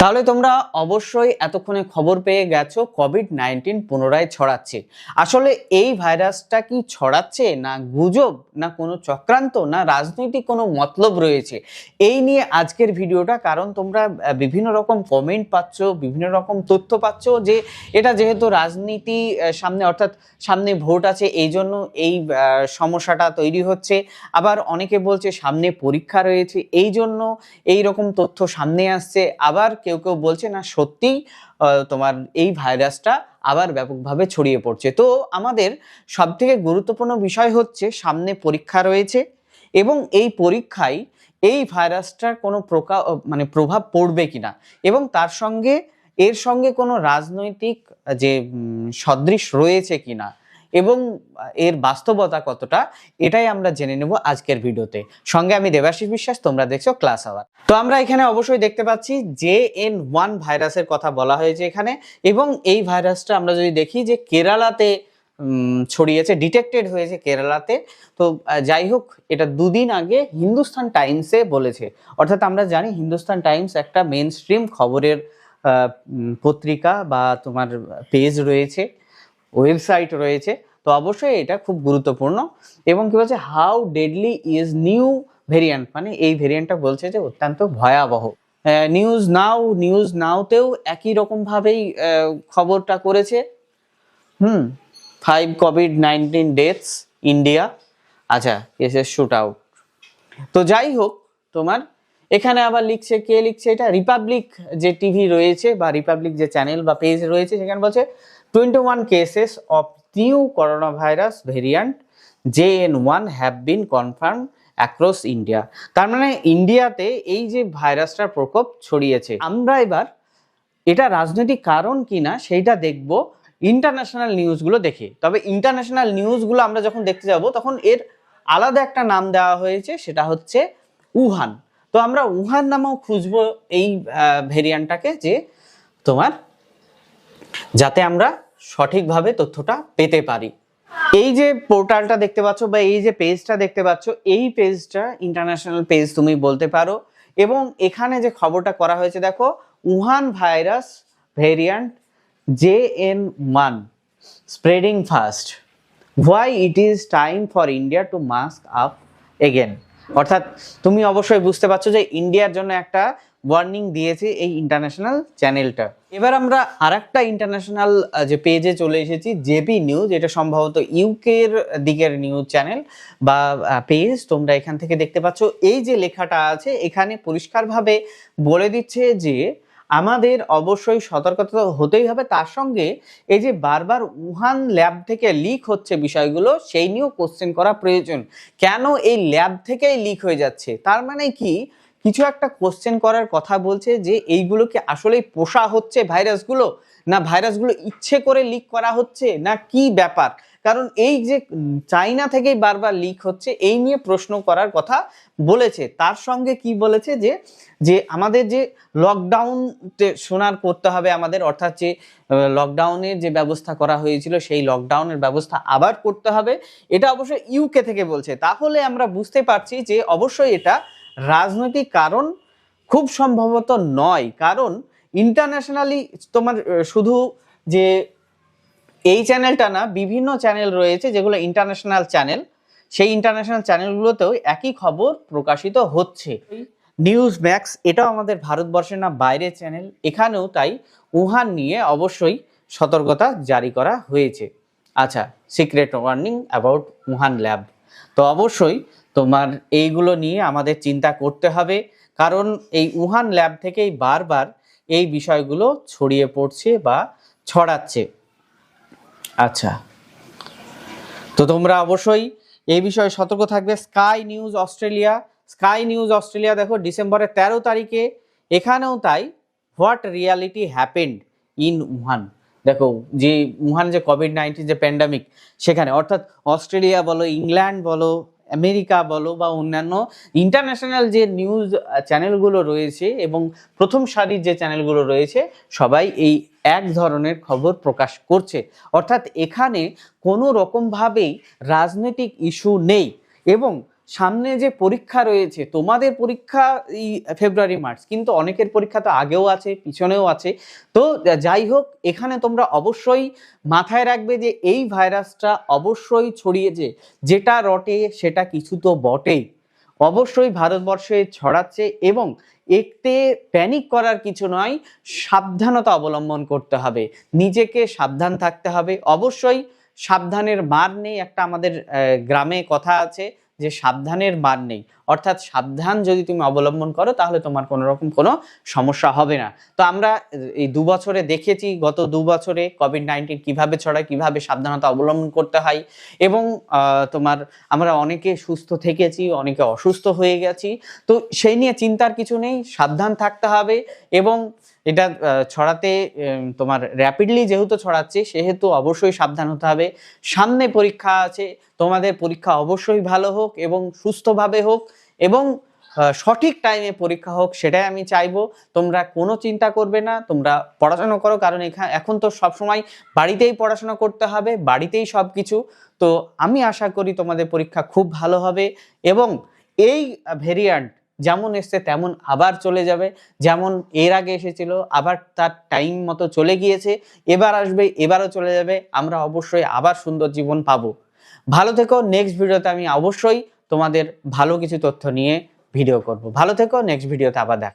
তাহলে তোমরা অবশ্যই এতক্ষণে খবর পেয়ে গেছো কোভিড নাইন্টিন পুনরায় ছড়াচ্ছে। আসলে এই ভাইরাসটা কি ছড়াচ্ছে না গুজব না কোনো চক্রান্ত না রাজনৈতিক কোনো মতলব রয়েছে? এই নিয়ে আজকের ভিডিওটা, কারণ তোমরা বিভিন্ন রকম কমেন্ট পাচ্ছ, বিভিন্ন রকম তথ্য পাচ্ছ যে এটা যেহেতু রাজনীতি সামনে অর্থাৎ সামনে ভোট আছে, এই জন্য এই সমস্যাটা তৈরি হচ্ছে। আবার অনেকে বলছে সামনে পরীক্ষা রয়েছে, এই জন্য এই রকম তথ্য সামনে আসছে। আবার কেউ কেউ বলছে, না, সত্যিই তোমার এই ভাইরাসটা আবার ব্যাপকভাবে ছড়িয়ে পড়ছে। তো আমাদের সবথেকে গুরুত্বপূর্ণ বিষয় হচ্ছে, সামনে পরীক্ষা রয়েছে এবং এই পরীক্ষায় এই ভাইরাসটার কোনো প্রকা মানে প্রভাব পড়বে কিনা এবং তার সঙ্গে, এর সঙ্গে কোনো রাজনৈতিক যে সদৃশ রয়েছে কিনা এবং এর বাস্তবতা কতটা, এটাই আমরা জেনে নেব আজকের ভিডিওতে। সঙ্গে আমি দেবাশিস বিশ্বাস, তোমরা দেখছ ক্লাস আওয়ার। তো আমরা এখানে অবশ্যই দেখতে পাচ্ছি জে এন ওয়ান ভাইরাসের কথা বলা হয়েছে এখানে, এবং এই ভাইরাসটা আমরা যদি দেখি যে কেরালাতে ছড়িয়েছে, ডিটেক্টেড হয়েছে কেরালাতে। তো যাই হোক, এটা দুদিন আগে হিন্দুস্তান টাইমসে বলেছে। অর্থাৎ আমরা জানি হিন্দুস্তান টাইমস একটা মেন স্ট্রিম খবরের পত্রিকা বা তোমার পেজ রয়েছে, ওয়েবসাইট রয়েছে। তো অবশ্যই এটা খুব গুরুত্বপূর্ণ। এবং কি বলছে how deadly is new variant মানে এই ভেরিয়েন্টটা বলছে যে অত্যন্ত ভয়াবহ। নিউজ নাও নিউজ নাওতেও একই রকমভাবেই খবরটা করেছে। হুম five COVID nineteen deaths India আচ্ছা কেসের শুট আউট তো যাই হোক, তোমার এখানে আবার লিখছে, কে লিখছে এটা? রিপাবলিক যে টিভি রয়েছে বা রিপাবলিক যে চ্যানেল বা পেজ রয়েছে, সেখানে বলছে twenty one cases of new coronavirus variant J N one have been confirm across India তার মানে ইন্ডিয়াতে এই যে ভাইরাসটার প্রকোপ ছড়িয়েছে। আমরা এবার এটা রাজনৈতিক কারণ কিনা সেইটা দেখব ইন্টারন্যাশনাল নিউজগুলো দেখে। তবে ইন্টারন্যাশনাল নিউজগুলো আমরা যখন দেখতে যাব, তখন এর আলাদা একটা নাম দেওয়া হয়েছে, সেটা হচ্ছে উহান। তো আমরা উহান নামেও খুঁজবো এই ভেরিয়ান্টটাকে যে তোমার যাতে আমরা সঠিকভাবে তথ্যটা পেতে পারি। এই যে পোর্টালটা দেখতে পাচ্ছ বা এই যে পেজটা দেখতে পাচ্ছ, এই পেজটা ইন্টারন্যাশনাল পেজ তুমি বলতে পারো এবং এখানে যে খবরটা করা হয়েছে, দেখো, Wuhan virus variant J N one, spreading fast. Why it is time for India to mask up again অর্থাৎ তুমি অবশ্যই বুঝতে পারছ যে ইন্ডিয়ার জন্য একটা ওয়ার্নিং দিয়েছে এই ইন্টারন্যাশনাল চ্যানেলটা এবার আমরা আরেকটা ইন্টারন্যাশনাল যে পেজে চলে এসেছি জেপি নিউজ এটা সম্ভবত ইউকের দিকের নিউজ চ্যানেল বা পেজ তোমরা এখান থেকে দেখতে পাচ্ছ। এই যে লেখাটা আছে, এখানে পরিষ্কারভাবে বলে দিচ্ছে যে, আমাদের অবশ্যই সতর্কতা হতেই হবে। তার সঙ্গে এই যে বারবার উহান ল্যাব থেকে লিক হচ্ছে বিষয়গুলো, সেই নিয়েও কোশ্চেন করা প্রয়োজন। কেন এই ল্যাব থেকেই লিক হয়ে যাচ্ছে? তার মানে কি? কিছু একটা কোশ্চেন করার কথা বলছে যে এইগুলো কি আসলেই পোষা হচ্ছে ভাইরাসগুলো? না ভাইরাসগুলো ইচ্ছে করে লিক করা হচ্ছে? না কি ব্যাপার? কারণ এই যে চাইনা থেকেই বারবার লিক হচ্ছে, এই নিয়ে প্রশ্ন করার কথা বলেছে। তার সঙ্গে কি বলেছে যে যে আমাদের যে লকডাউন শোনার করতে হবে আমাদের, অর্থাৎ যে লকডাউনের যে ব্যবস্থা করা হয়েছিল, সেই লকডাউনের ব্যবস্থা আবার করতে হবে। এটা অবশ্যই ইউকে থেকে বলছে। তাহলে আমরা বুঝতে পারছি যে অবশ্যই এটা রাজনৈতিক কারণ খুব সম্ভবত নয়। কারণ ইন্টারন্যাশনালি তোমার শুধু যে এই চ্যানেলটা না, বিভিন্ন চ্যানেল রয়েছে যেগুলো ইন্টারন্যাশনাল চ্যানেল সেই ইন্টারন্যাশনাল চ্যানেলগুলোতেও একই খবর প্রকাশিত হচ্ছে। নিউজ ম্যাক্স এটাও আমাদের ভারতবর্ষের না, বাইরের চ্যানেল এখানেও তাই উহান নিয়ে অবশ্যই সতর্কতা জারি করা হয়েছে। আচ্ছা secret warning about Wuhan lab তো অবশ্যই তোমার এইগুলো নিয়ে আমাদের চিন্তা করতে হবে। কারণ এই উহান ল্যাব থেকেই বারবার এই বিষয়গুলো ছড়িয়ে পড়ছে বা ছড়াচ্ছে। আচ্ছা। তো তোমরা অবশ্যই এই বিষয়ে সতর্ক থাকবে। Sky News Australia. Sky News Australia দেখো, ডিসেম্বরের তেরো তারিখে। এখানেও তাই what reality happened in Wuhan. দেখো, যে উহান যে কোভিড নাইন্টিন যে প্যান্ডামিক সেখানে অর্থাৎ অস্ট্রেলিয়া বলো, ইংল্যান্ড বলো আমেরিকা বলো বা অন্যান্য ইন্টারন্যাশনাল যে নিউজ চ্যানেলগুলো রয়েছে এবং প্রথম সারির যে চ্যানেলগুলো রয়েছে, সবাই এই এক ধরনের খবর প্রকাশ করছে। অর্থাৎ এখানে কোনো রকমভাবেই রাজনৈতিক ইস্যু নেই এবং সামনে যে পরীক্ষা রয়েছে, তোমাদের পরীক্ষা এই ফেব্রুয়ারি মার্চ কিন্তু অনেকের পরীক্ষা তো আগেও আছে, পিছনেও আছে। তো যাই হোক, এখানে তোমরা অবশ্যই মাথায় রাখবে যে এই ভাইরাসটা অবশ্যই ছড়িয়েছে যেটা রটে সেটা কিছু তো বটেই। অবশ্যই ভারতবর্ষে ছড়াচ্ছে এবং এতে প্যানিক করার কিছু নয়, সাবধানতা অবলম্বন করতে হবে। নিজেকে সাবধান থাকতে হবে। অবশ্যই সাবধানের মার নেই, একটা আমাদের গ্রামে কথা আছে। যে সাবধানের মান নেই। অর্থাৎ সাবধান যদি তুমি অবলম্বন করো, তাহলে তোমার কোনো রকম কোনো সমস্যা হবে না। তো আমরা এই দু বছরে দেখেছি, গত দু বছরে কোভিড নাইন্টিন কীভাবে ছড়ায়, কীভাবে সাবধানতা অবলম্বন করতে হয় এবং তোমার আমরা অনেকে সুস্থ থেকেছি, অনেকে অসুস্থ হয়ে গেছি। তো সেই নিয়ে চিন্তার কিছু নেই, সাবধান থাকতে হবে এবং এটা ছড়াতে তোমার র্যাপিডলি যেহেতু ছড়াচ্ছে, সেহেতু অবশ্যই সাবধান হতে হবে। সামনে পরীক্ষা আছে, তোমাদের পরীক্ষা অবশ্যই ভালো হোক এবং সুস্থভাবে হোক। এবং সঠিক টাইমে পরীক্ষা হোক, সেটাই আমি চাইব। তোমরা কোনো চিন্তা করবে না, তোমরা পড়াশোনা করো, কারণ এখানে এখন তো সবসময় বাড়িতেই পড়াশোনা করতে হবে, বাড়িতেই সব কিছু তো আমি আশা করি তোমাদের পরীক্ষা খুব ভালো হবে এবং এই ভেরিয়ান্ট যেমন এসছে, তেমন আবার চলে যাবে। যেমন এর আগে এসেছিল, আবার তার টাইম মতো চলে গিয়েছে, এবার আসবে, এবারও চলে যাবে। আমরা অবশ্যই আবার সুন্দর জীবন পাবো। ভালো থেকো নেক্সট ভিডিওতে আমি অবশ্যই তোমাদের ভালো কিছু তথ্য নিয়ে ভিডিও করব। ভালো থেকো নেক্সট ভিডিওতে আবার দেখা